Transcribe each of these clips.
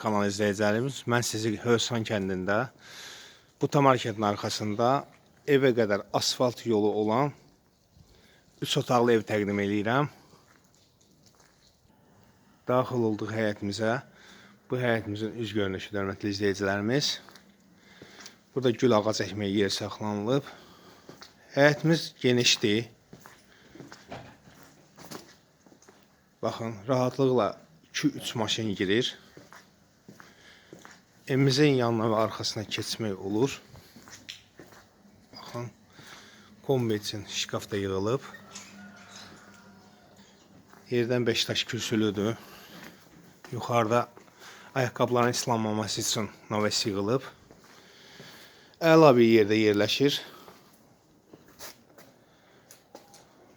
kanal izləyicilərimiz, mən sizi Hövsan kəndində Buta marketin arxasında evə qədər asfalt yolu olan 3 otaqlı ev təqdim edirəm. Daxil olduq həyətimizə. Bu həyətimizin üz görünüşü hörmətli izləyicilərimiz. Burada gül ağac əkməyə yer saxlanılıb. Həyətimiz genişdir. Baxın, rahatlıqla 2-3 maşın girir. Evimizin yanına və arxasına keçmək olur. Baxın, kombi üçün şkaf da yığılıb. Yerdən 5 daş kürsülüdür. Yuxarıda ayaqqabıların islanmaması üçün naves yığılıb. Əla bir yerdə yerləşir.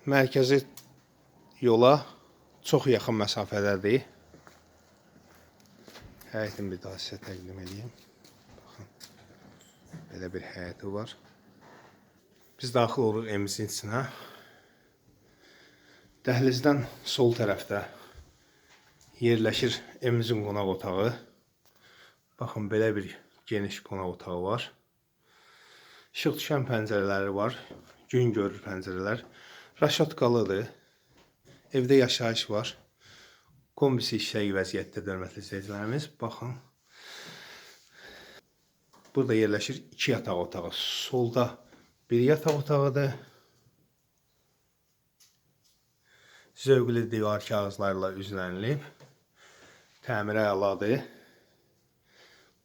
Mərkəzi yola çox yaxın məsafədədir. Həyətin bir daha sizə təqdim edeyim. Baxın. Belə bir həyəti var. Biz daxil oluruq evimizin içinə. Dəhlizdən sol tərəfdə yerləşir evimizin qonaq otağı. Baxın belə bir geniş qonaq otağı var. İşıq düşən pəncərələri var. Gün görür pəncərələr. Raşatkalıdır. Evdə yaşayış var. Kombisi işlək vəziyyətdə hörmətli izləyicilərimiz. Baxın. Burada yerləşir iki yataq otağı. Solda bir yataq otağıdır. Zövqlü divar kağızlarla üzlənilib. Təmirə əladır.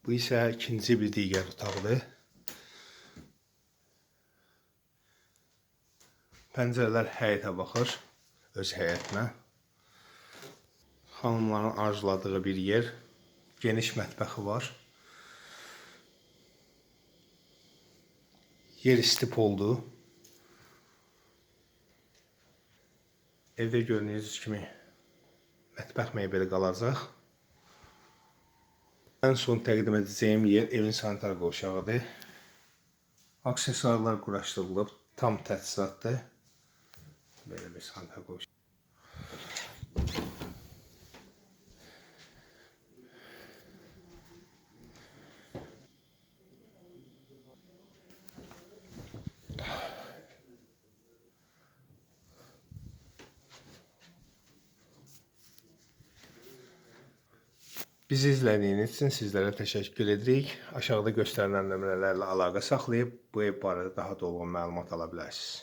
Bu isə ikinci bir digər otaqdır. Pəncərələr həyətə baxır, öz həyətinə. Xanımların arzuladığı bir yer. Geniş mətbəxi var. Yer isti poldu. Evdə gördüyünüz kimi mətbəx mebeli qalacaq. Ən son təqdim edəcəyim yer evin sanitar qovşağıdır. Aksesuarlar quraşdırılıb, tam təchizatdır. Belə bir sanitar qovşağı. Bizi izlədiyiniz üçün sizlərə təşəkkür edirik. Aşağıda göstərilən nömrələrlə əlaqə saxlayıb bu ev barədə daha dolğun məlumat ala bilərsiniz.